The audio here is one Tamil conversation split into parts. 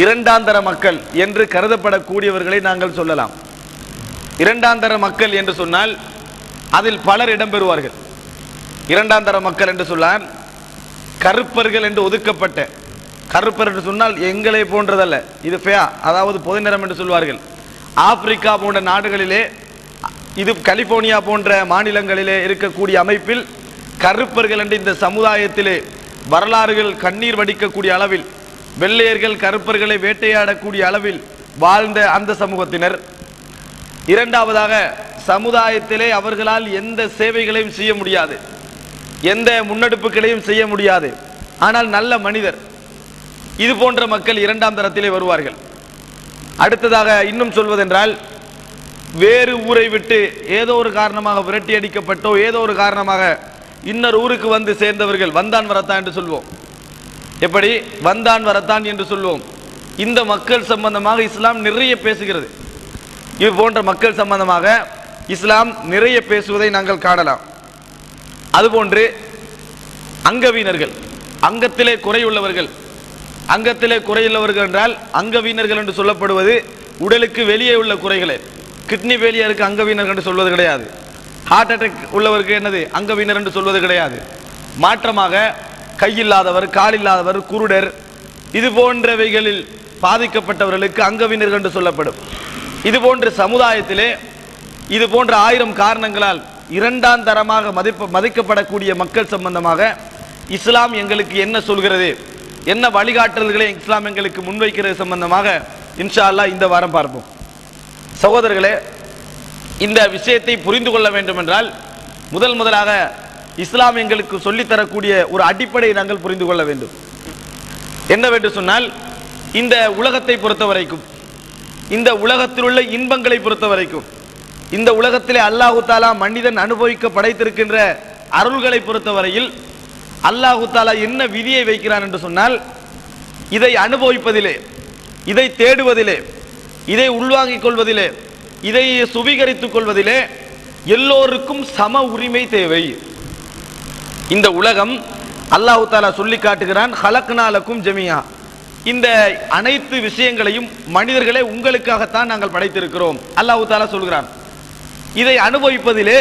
இரண்டாந்தர மக்கள் என்று கருதப்படக்கூடியவர்களை நாங்கள் சொல்லலாம். இரண்டாந்தர மக்கள் என்று சொன்னால் அதில் பலர் இடம்பெறுவார்கள். இரண்டாந்தர மக்கள் என்று சொன்னால் கருப்பர்கள் என்று ஒதுக்கப்பட்ட கருப்பர் என்று சொன்னால் எங்களை போன்றதல்ல இது ஃபேயா அதாவது பொதுநிறம் என்று சொல்வார்கள். ஆப்பிரிக்கா போன்ற நாடுகளிலே இது கலிபோர்னியா போன்ற மாநிலங்களிலே இருக்கக்கூடிய அமைப்பில் கருப்பர்கள் என்று இந்த சமுதாயத்திலே வரலாறுகள் கண்ணீர் வடிக்கக்கூடிய அளவில் வெள்ளையர்கள் கருப்பர்களை வேட்டையாடக்கூடிய அளவில் வாழ்ந்த அந்த சமூகத்தினர். இரண்டாவதாக சமுதாயத்திலே அவர்களால் எந்த சேவைகளையும் செய்ய முடியாது. எந்த முன்னெடுப்புகளையும் செய்ய முடியாது. ஆனால் நல்ல மனிதர். இது போன்ற மக்கள் இரண்டாம் தரத்திலே வருவார்கள். அடுத்ததாக இன்னும் சொல்வதென்றால் வேறு ஊரை விட்டு ஏதோ ஒரு காரணமாக விரட்டி அடிக்கப்பட்டோ ஏதோ ஒரு காரணமாக இன்னொரு ஊருக்கு வந்து சேர்ந்தவர்கள் வந்தான் வரத்தான் என்று சொல்வோம். எப்படி? வந்தான் வரத்தான் என்று சொல்லுவோம் இந்த மக்கள் சம்பந்தமாக இஸ்லாம் நிறைய பேசுகிறது. இது போன்ற மக்கள் சம்பந்தமாக இஸ்லாம் நிறைய பேசுவதை நாங்கள் காணலாம். அதுபோன்று அங்கவீனர்கள் அங்கத்திலே குறையுள்ளவர்கள் அங்கத்திலே குறையுள்ளவர்கள் என்றால் அங்கவீனர்கள் என்று சொல்லப்படுவது உடலுக்கு வெளியே உள்ள குறைகளே. கிட்னி ஃபெயிலியருக்கு அங்கவீனர்கள் என்று சொல்வது கிடையாது. ஹார்ட் அட்டாக் உள்ளவருக்கு என்னது? அங்கவீனர் என்று சொல்வது கிடையாது. மாற்றமாக கையில்லாதவர் காலில்லாதவர் குருடர். இது போன்றவைகளில் பாதிக்கப்பட்டவர்களுக்கு அங்கவினர் என்று சொல்லப்படும். இது போன்ற சமுதாயத்திலே இது போன்ற ஆயிரம் காரணங்களால் இரண்டாம் தரமாக மதிப்ப மதிக்கப்படக்கூடிய மக்கள் சம்பந்தமாக இஸ்லாம் எங்களுக்கு என்ன சொல்கிறது? என்ன வழிகாட்டல்களை இஸ்லாம் எங்களுக்கு முன்வைக்கிறது சம்பந்தமாக இன்ஷா அல்லாஹ் இந்த வாரம் பார்ப்போம். சகோதரர்களே இந்த விஷயத்தை புரிந்து கொள்ள வேண்டும் என்றால் முதல் முதலாக இஸ்லாம் எங்களுக்கு சொல்லித்தரக்கூடிய ஒரு அடிப்படையை நாங்கள் புரிந்து கொள்ள வேண்டும். என்னவென்று சொன்னால் இந்த உலகத்தை பொறுத்த வரைக்கும் இந்த உலகத்தில் உள்ள இன்பங்களை பொறுத்த வரைக்கும் இந்த உலகத்திலே அல்லாஹு தாலா மனிதன் அனுபவிக்க படைத்திருக்கின்ற அருள்களை பொறுத்தவரையில் அல்லாஹு தாலா என்ன விதியை வைக்கிறான் என்று சொன்னால் இதை அனுபவிப்பதிலே இதை தேடுவதிலே இதை உள்வாங்கிக் கொள்வதிலே இதை சுவீகரித்துக் கொள்வதிலே எல்லோருக்கும் சம உரிமை தேவை. இந்த உலகம் அல்லாஹு தாலா சொல்லி காட்டுகிறான் ஹலக்னாலக்கும் ஜமியா இந்த அனைத்து விஷயங்களையும் மனிதர்களே உங்களுக்காகத்தான் நாங்கள் படைத்திருக்கிறோம் அல்லாஹு தாலா சொல்கிறான். இதை அனுபவிப்பதிலே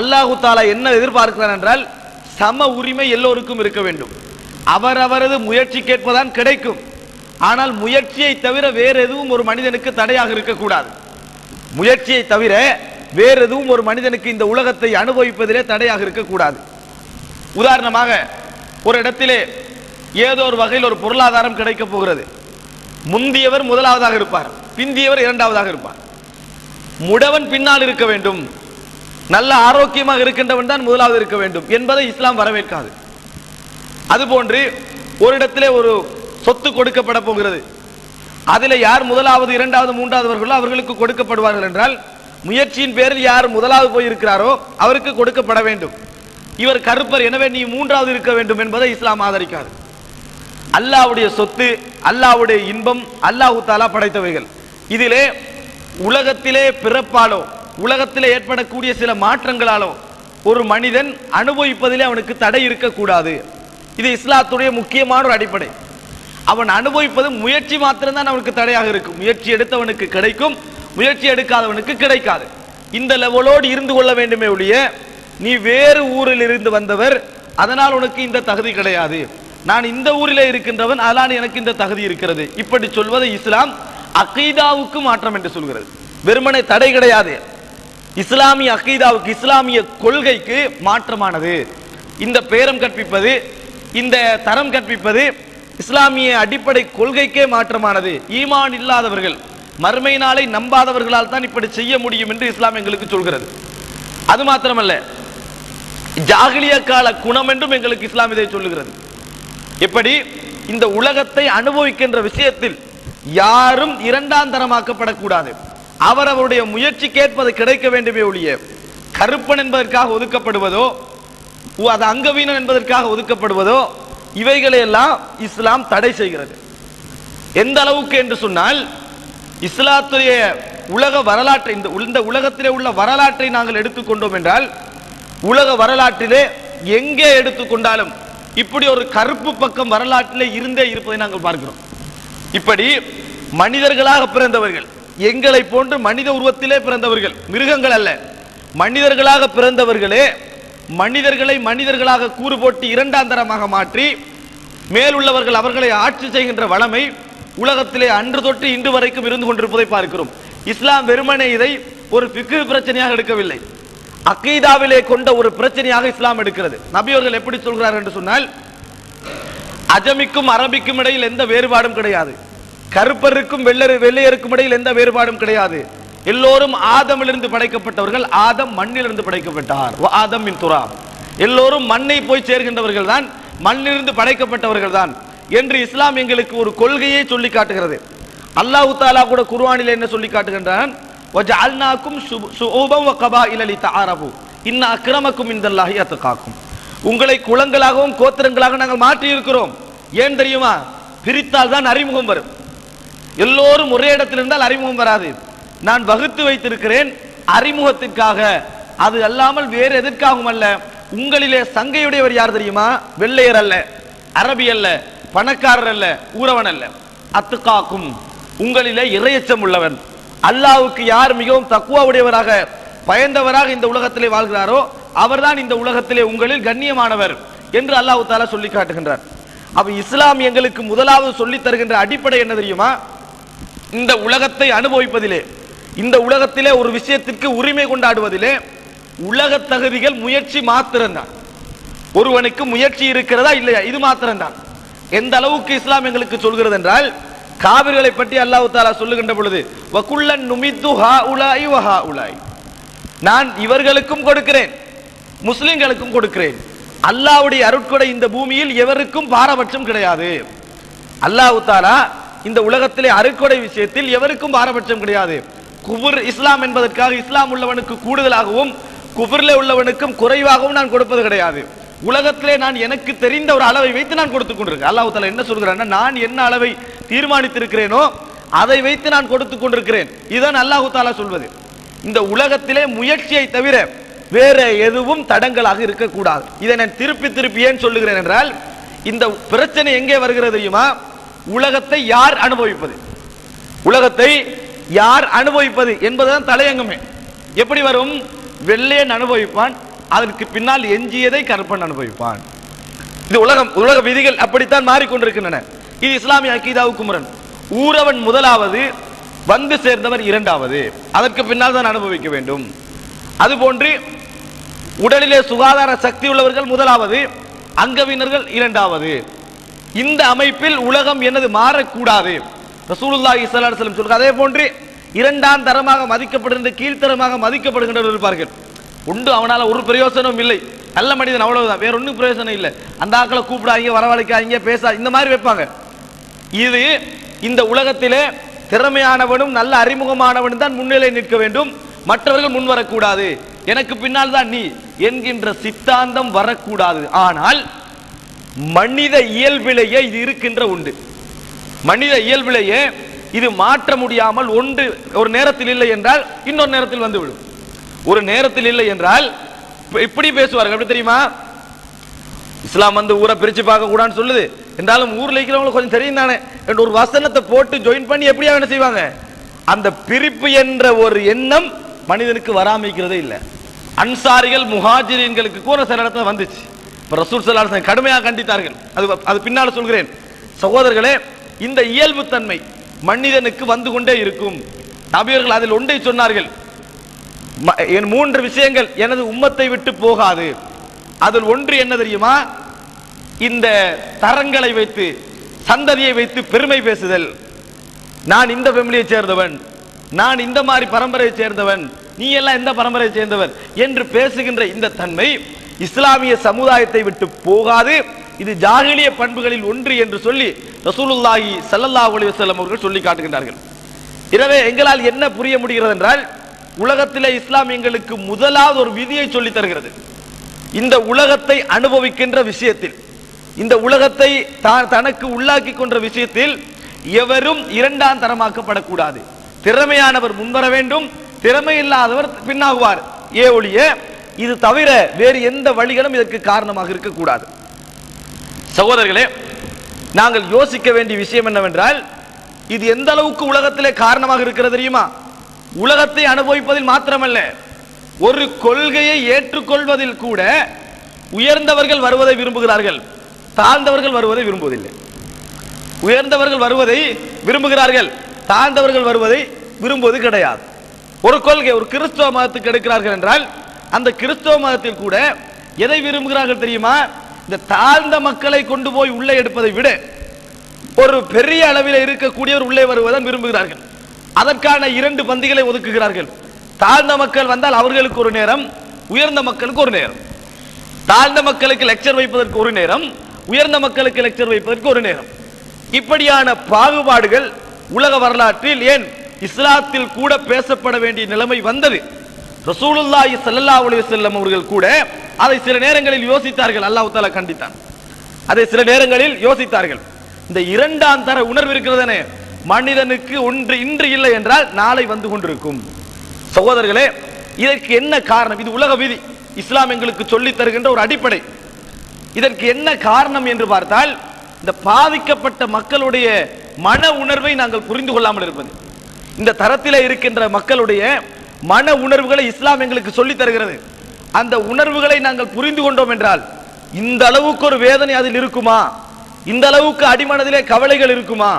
அல்லாஹு தாலா என்ன எதிர்பார்க்கிறான் என்றால் சம உரிமை எல்லோருக்கும் இருக்க வேண்டும். அவரவரது முயற்சி கேட்பதான் கிடைக்கும். ஆனால் முயற்சியை தவிர வேறு எதுவும் ஒரு மனிதனுக்கு தடையாக இருக்கக்கூடாது. முயற்சியை தவிர வேறு எதுவும் ஒரு மனிதனுக்கு இந்த உலகத்தை அனுபவிப்பதிலே தடையாக இருக்கக்கூடாது. உதாரணமாக ஒரு இடத்திலே ஏதோ ஒரு வகையில் ஒரு பொருளாதாரம் கிடைக்க போகிறது. முந்தியவர் முதலாவதாக இருப்பார் பிந்தியவர் இரண்டாவதாக இருப்பார். முடவன் பின்னால் இருக்க வேண்டும் நல்ல ஆரோக்கியமாக இருக்கின்றவன் தான் முதலாவது இருக்க வேண்டும் என்பதை இஸ்லாம் வரவேற்காது. அதுபோன்று ஒரு இடத்திலே ஒரு சொத்து கொடுக்கப்பட போகிறது. அதில் யார் முதலாவது இரண்டாவது மூன்றாவதுவர்களோ அவர்களுக்கு கொடுக்கப்படுவார்கள் என்றால் முயற்சியின் பேரில் யார் முதலாவது போய் இருக்கிறாரோ அவருக்கு கொடுக்கப்பட வேண்டும். இவர் கருப்பர் எனவே நீ மூன்றாவது இருக்க வேண்டும் என்பதை இஸ்லாம் ஆதரிக்காது. அல்லாஹ்வுடைய சொத்து அல்லாஹ்வுடைய இன்பம் அல்லாஹு தாலா படைத்தவைகள். இதிலே உலகத்திலே பிறப்பாலோ உலகத்திலே ஏற்படக்கூடிய சில மாற்றங்களாலோ ஒரு மனிதன் அனுபவிப்பதிலே அவனுக்கு தடை இருக்கக்கூடாது. இது இஸ்லாத்துடைய முக்கியமான ஒரு அடிப்படை. அவன் அனுபவிப்பது முயற்சி மாத்திரம்தான் அவனுக்கு தடையாக இருக்கும். முயற்சி எடுத்தவனுக்கு கிடைக்கும் முயற்சி எடுக்காதவனுக்கு கிடைக்காது. இந்த லெவலோடு இருந்து கொள்ள வேண்டுமே ஒழிய நீ வேறு ஊரில் இருந்து வந்தவர் அதனால் உனக்கு இந்த தகுதி கிடையாது. நான் இந்த ஊரில் இருக்கின்றவன் அதனால் எனக்கு இந்த தகுதி இருக்கிறது. இப்படி சொல்வதை இஸ்லாம் அகைதாவுக்கு மாற்றம் என்று சொல்கிறது. வெறுமனே தடை கிடையாது. இஸ்லாமிய அகீதாவுக்கு இஸ்லாமிய கொள்கைக்கு மாற்றமானது. இந்த பேரம் கற்பிப்பது இந்த தரம் கற்பிப்பது இஸ்லாமிய அடிப்படை கொள்கைக்கே மாற்றமானது. ஈமான் இல்லாதவர்கள் மறுமை நாளை நம்பாதவர்களால் தான் இப்படி செய்ய முடியும் என்று இஸ்லாம் எங்களுக்கு சொல்கிறது. அது மாத்திரமல்ல. ஜாகிலிய கால குணம் என்றும் எங்களுக்கு இஸ்லாம் இதை சொல்லுகிறது. எப்படி? இந்த உலகத்தை அனுபவிக்கின்ற விஷயத்தில் யாரும் இரண்டாம் தரமாக்கப்படக்கூடாது. அவரவருடைய முயற்சி கேட்பது கிடைக்க வேண்டுமே ஒழிய கருப்பன் என்பதற்காக ஒதுக்கப்படுவதோ அது அங்கவீனன் என்பதற்காக ஒதுக்கப்படுவதோ இவைகளை எல்லாம் இஸ்லாம் தடை செய்கிறது. எந்த அளவுக்கு என்று சொன்னால் இஸ்லாத்துடைய உலக வரலாற்றை இந்த உலகத்திலே உள்ள வரலாற்றை நாங்கள் எடுத்துக்கொண்டோம் என்றால் உலக வரலாற்றிலே எங்கே எடுத்துக்கொண்டாலும் இப்படி ஒரு கருப்பு பக்கம் வரலாற்றிலே இருந்தே இருப்பதை நாங்கள் பார்க்கிறோம். இப்படி மனிதர்களாக பிறந்தவர்கள் எங்களை போன்று மனித உருவத்திலே பிறந்தவர்கள் மிருகங்கள் அல்ல. மனிதர்களாக பிறந்தவர்களே மனிதர்களை மனிதர்களாக கூறு போட்டு இரண்டாம் தரமாக மாற்றி மேலுள்ளவர்கள் அவர்களை ஆட்சி செய்கின்ற வளமை உலகத்திலே அன்று தொட்டு இன்று வரைக்கும் இருந்து கொண்டிருப்பதை பார்க்கிறோம். இஸ்லாம் வெறுமனே இதை ஒரு பிக்கு பிரச்சனையாக எடுக்கவில்லை. அக்கீதாவிலே கொண்ட ஒரு பிரச்சனையாக இஸ்லாம் எடுக்கிறது. நபியவர்கள் எப்படி சொல்கிறார் என்று சொன்னால் அஜமிக்கும் அரபிக்கும் இடையில் எந்த வேறுபாடும் கிடையாது. கருப்பருக்கும் வெள்ளரு வெள்ளையருக்கும் இடையில் எந்த வேறுபாடும் கிடையாது. எல்லோரும் ஆதமிலிருந்து படைக்கப்பட்டவர்கள் ஆதம் மண்ணிலிருந்து படைக்கப்பட்டார். ஆதம் மின் துரா எல்லோரும் மண்ணை போய் சேர்கின்றவர்கள் தான் மண்ணிலிருந்து படைக்கப்பட்டவர்கள் தான் என்று இஸ்லாம் எங்களுக்கு ஒரு கொள்கையை சொல்லி காட்டுகிறது. அல்லாஹ் தாலா கூட குர்ஆனில் என்ன சொல்லி காட்டுகின்றான்? வஜஅல்னாக்கும் ஷுஊபம் வ கபாயில லிதஆரபு இன்ன அக்ரமக்கும் அத்து காக்கும் உங்களை குளங்களாகவும் கோத்திரங்களாக நாங்கள் மாற்றி இருக்கிறோம் ஏன் தெரியுமா? பிரித்தால் தான் அறிமுகம் வரும். எல்லோரும் ஒரே இடத்தில் இருந்தால் அறிமுகம் வராது. நான் வகுத்து வைத்திருக்கிறேன் அறிமுகத்திற்காக. அது அல்லாமல் வேறு எதற்காகவும் அல்ல. உங்களிலே சங்கையுடையவர் யார் தெரியுமா? வெள்ளையர் அல்ல. அரபி அல்ல. பணக்காரர் அல்ல. ஊரவன் அல்ல. அத்துக்காக்கும். உங்களிலே இறையச்சம் உள்ளவன். அல்லாவுக்கு யார் மிகவும் தக்குவா உடையவராக பயந்தவராக இந்த உலகத்திலே வாழ்கிறாரோ அவர்தான் இந்த உலகத்திலே உங்களில் கண்ணியமானவர் என்று அல்லாஹு தாலா சொல்லி காட்டுகின்றார். அப்ப இஸ்லாம் எங்களுக்கு முதலாவது சொல்லித் தருகின்ற அடிப்படை என்ன தெரியுமா? இந்த உலகத்தை அனுபவிப்பதிலே இந்த உலகத்திலே ஒரு விஷயத்திற்கு உரிமை கொண்டாடுவதிலே உலக தகுதிகள் முயற்சி மாத்திரம்தான். ஒருவனுக்கு முயற்சி இருக்கிறதா இல்லையா? இது மாத்திரம்தான். எந்த அளவுக்கு இஸ்லாம் எங்களுக்கு சொல்கிறது என்றால் காவிர்களை பற்றி அல்லாஹ் தாலா சொல்லுகின்ற பொழுது வகுல்லன் நுமித்து ஹா உலாய் வஹா உலாய் நான் இவர்களுக்கும் கொடுக்கிறேன் முஸ்லிம்களுக்கும் கொடுக்கிறேன். அல்லாஹ்வுடைய அருட்கொடை இந்த பூமியில் எவருக்கும் பாரபட்சம் கிடையாது. அல்லாஹு தாலா இந்த உலகத்திலே அருட்கொடை விஷயத்தில் எவருக்கும் பாரபட்சம் கிடையாது. குபுர் இஸ்லாம் என்பதற்காக இஸ்லாம் உள்ளவனுக்கு கூடுதலாகவும் குபுர்ல உள்ளவனுக்கும் குறைவாகவும் நான் கொடுப்பது கிடையாது. உலகத்திலே நான் எனக்கு தெரிந்த ஒரு அளவை வைத்து நான் கொடுத்துக் கொண்டிருக்கேன் அல்லாஹு தாலா என்ன சொல்கிறான்னா நான் என்ன அளவை தீர்மானித்திருக்கிறேனோ அதை வைத்து நான் கொடுத்துக் கொண்டிருக்கிறேன். இதுதான் அல்லாஹு தாலா சொல்வது. இந்த உலகத்திலே முயற்சியை தவிர வேற எதுவும் தடங்களாக இருக்கக்கூடாது. இதை நான் திருப்பி திருப்பி ஏன் சொல்லுகிறேன் என்றால் இந்த பிரச்சனை எங்கே வருகிறது தெரியுமா? உலகத்தை யார் அனுபவிப்பது? உலகத்தை யார் அனுபவிப்பது என்பதுதான் தலையங்கமே. எப்படி வரும்? வெள்ளையன் அனுபவிப்பான் அதற்கு பின்னால் எஞ்சியதை கருப்பன் அனுபவிப்பான். இது உலகம் உலக விதிகள் அப்படித்தான் மாறிக்கொண்டிருக்கின்றன. இது இஸ்லாமிய அக்கீதாவுக்கு முரண் ஊரவன் முதலாவது வந்து சேர்ந்தவர் இரண்டாவது. அதற்கு பின்னால் தான் அனுபவிக்க வேண்டும். அதுபோன்று உடலிலே சுகாதார சக்தி உள்ளவர்கள் முதலாவது அங்கவினர்கள் இரண்டாவது. இந்த அமைப்பில் உலகம் என்னது மாறக்கூடாது. ரசூலுல்லா இஸ்லாம் அலைஹி அதே போன்று இரண்டாம் தரமாக மதிக்கப்படுகின்ற கீழ்த்தரமாக மதிக்கப்படுகின்றவர்கள் இருப்பார்கள் உண்டு அவனால் ஒரு பிரயோசனமும் இல்லை. நல்ல மனிதன் அவ்வளவுதான் வேற ஒன்றும் பிரயோசனம் இல்லை. அந்த ஆக்களை கூப்பிடாங்க வரவழைக்காதீங்க பேச இந்த மாதிரி வைப்பாங்க. இது இந்த உலகத்திலே திறமையானவனும் நல்ல அறிமுகமானவனும் தான் முன்னிலை நிற்க வேண்டும். மற்றவர்கள் முன் வரக்கூடாது. எனக்கு பின்னால் தான் நீ என்கின்ற சித்தாந்தம் வரக்கூடாது. ஆனால் மனித இயல்பிலேயே இது இருக்கின்ற உண்டு. மனித இயல்பிலேயே இது மாற்ற முடியாமல் ஒன்று ஒரு நேரத்தில் இல்லை என்றால் இன்னொரு நேரத்தில் வந்துவிடும். ஒரு நேரத்தில் இல்லை என்றால் இப்படி பேசுவார்கள். எப்படி தெரியுமா? இஸ்லாம் வந்து ஊரை பிரிச்சு பார்க்க கூடாதுன்னு சொல்லுது. என்றாலும் ஊர்ல இருக்கிறவங்களுக்கு கொஞ்சம் தெரியும் தானே. என்று ஒரு வசனத்தை போட்டு ஜாயின் பண்ணி எப்படியா என்ன செய்வாங்க? அந்த பிரிப்பு என்ற ஒரு எண்ணம் மனிதனுக்கு வராமிக்கிறதே இல்லை. அன்சாரிகள் முஹாஜிரியன்களுக்கு கூட சில இடத்துல வந்துச்சு. இப்ப ரசூல் சல்லாஹ் கடுமையாக கண்டித்தார்கள். அது அது பின்னால் சொல்கிறேன். சகோதரர்களே இந்த இயல்பு தன்மை மனிதனுக்கு வந்து கொண்டே இருக்கும். நபியர்கள் அதில் ஒன்றை சொன்னார்கள். என் மூன்று விஷயங்கள் எனது உம்மத்தை விட்டு போகாது. அதில் ஒன்று என்ன தெரியுமா? இந்த தரங்களை வைத்து சந்ததியை வைத்து பெருமை பேசுதல். நான் இந்த ஃபேமிலியை சேர்ந்தவன். நான் இந்த மாதிரி பரம்பரையை சேர்ந்தவன். நீ எல்லாம் எந்த பரம்பரையை சேர்ந்தவன் என்று பேசுகின்ற இந்த தன்மை இஸ்லாமிய சமுதாயத்தை விட்டு போகாது. இது ஜாகிலிய பண்புகளில் ஒன்று என்று சொல்லி ரசூலுல்லாஹி ஸல்லல்லாஹு அலைஹி வஸல்லம் அவர்கள் சொல்லி காட்டுகின்றார்கள். எனவே எங்களால் என்ன புரிய முடிகிறது என்றால் உலகத்திலே இஸ்லாம் எங்களுக்கு முதலாவது ஒரு விதியை சொல்லி தருகிறது. இந்த உலகத்தை அனுபவிக்கின்ற விஷயத்தில் இந்த உலகத்தை தான் தனக்கு உள்ளாக்கி கொன்ற விஷயத்தில் எவரும் இரண்டாம் தரமாக்கப்படக்கூடாது. திறமையானவர் முன்வர வேண்டும் திறமை இல்லாதவர் பின்னாகுவார். ஏ ஒழிய இது தவிர வேறு எந்த வழிகளும் இதற்கு காரணமாக இருக்கக்கூடாது. சகோதரர்களே நாங்கள் யோசிக்க வேண்டிய விஷயம் என்னவென்றால் இது எந்த அளவுக்கு உலகத்திலே காரணமாக இருக்கிறது தெரியுமா? உலகத்தை அனுபவிப்பதில் மாத்திரமல்ல ஒரு கொள்கையை ஏற்றுக்கொள்வதில் கூட உயர்ந்தவர்கள் வருவதை விரும்புகிறார்கள் தாழ்ந்தவர்கள் வருவதை விரும்புவதில்லை. உயர்ந்தவர்கள் வருவதை விரும்புகிறார்கள் தாழ்ந்தவர்கள் வருவதை விரும்புவது கிடையாது. ஒரு கொள்கை ஒரு கிறிஸ்தவ மதத்துக்கு எடுக்கிறார்கள் என்றால் அந்த கிறிஸ்தவ மதத்தில் கூட எதை விரும்புகிறார்கள் தெரியுமா? இந்த தாழ்ந்த மக்களை கொண்டு போய் உள்ளே எடுப்பதை விட ஒரு பெரிய அளவில் இருக்கக்கூடியவர் உள்ளே வருவதை விரும்புகிறார்கள். அதற்கான இரண்டு பந்திகளை ஒதுக்குகிறார்கள். தாழ்ந்த மக்கள் வந்தால் அவர்களுக்கு ஒரு நேரம் உயர்ந்த மக்களுக்கு ஒரு நேரம். தாழ்ந்த மக்களுக்கு லெக்சர் வைப்பதற்கு ஒரு நேரம் உயர்ந்த மக்களுக்கு லெக்சர் வைப்பதற்கு ஒரு நேரம். இப்படியான பாகுபாடுகள் உலக வரலாற்றில் ஏன் இஸ்லாத்தில் கூட பேசப்பட வேண்டிய நிலைமை வந்தது? ரசூலுல்லாஹி ஸல்லல்லாஹு அலைஹி வஸல்லம் அவர்கள் கூட அதை சில நேரங்களில் யோசித்தார்கள். அல்லாஹ் தஆலா கண்டித்தான். அதை சில நேரங்களில் யோசித்தார்கள். இந்த இரண்டாம் தர உணர்வு இருக்கிறதனே மனிதனுக்கு ஒன்று இன்று இல்லை என்றால் நாளை வந்து கொண்டிருக்கும். சகோதரர்களே இதற்கு என்ன காரணம்? இது உலக விதி. இஸ்லாம் எங்களுக்கு சொல்லித் தருகின்ற ஒரு அடிப்படை. இதற்கு என்ன காரணம் என்று பார்த்தால் இந்த பாதிக்கப்பட்ட மக்களுடைய மன உணர்வை நாங்கள் புரிந்து கொள்ளாமல் இருப்பது. இந்த தரத்தில் இருக்கின்ற மக்களுடைய மன உணர்வுகளை இஸ்லாம் எங்களுக்கு சொல்லித் தருகிறது. அந்த உணர்வுகளை நாங்கள் புரிந்து கொண்டோம் என்றால் இந்த அளவுக்கு ஒரு வேதனை அதில் இருக்குமா? இந்த அளவுக்கு அடிமனதிலே கவலைகள் இருக்குமா?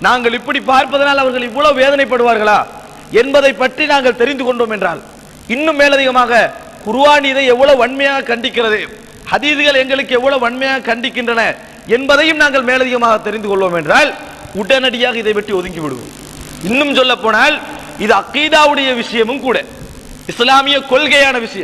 நாங்கள் இப்படி பார்ப்பதனால் அவர்கள் இவ்வளவு வேதனைப்படுவார்களா? என்பதை பற்றி நாங்கள் தெரிந்து கொண்டோம் என்றால் இன்னும் மேலதிகமாக குர்ஆன் இதை எவ்வளவு வன்மையாக கண்டிக்கிறது ஹதீதுகள் எங்களுக்கு எவ்வளவு வன்மையாக கண்டிக்கின்றன என்பதையும் நாங்கள் மேலதிகமாக தெரிந்து கொள்வோம் என்றால் உடனடியாக இதை பற்றி ஒதுங்கி விடுவோம். இன்னும் சொல்ல போனால் இது அக்கீதாவுடைய விஷயமும் கூட இஸ்லாமிய கொள்கையான விஷயம்.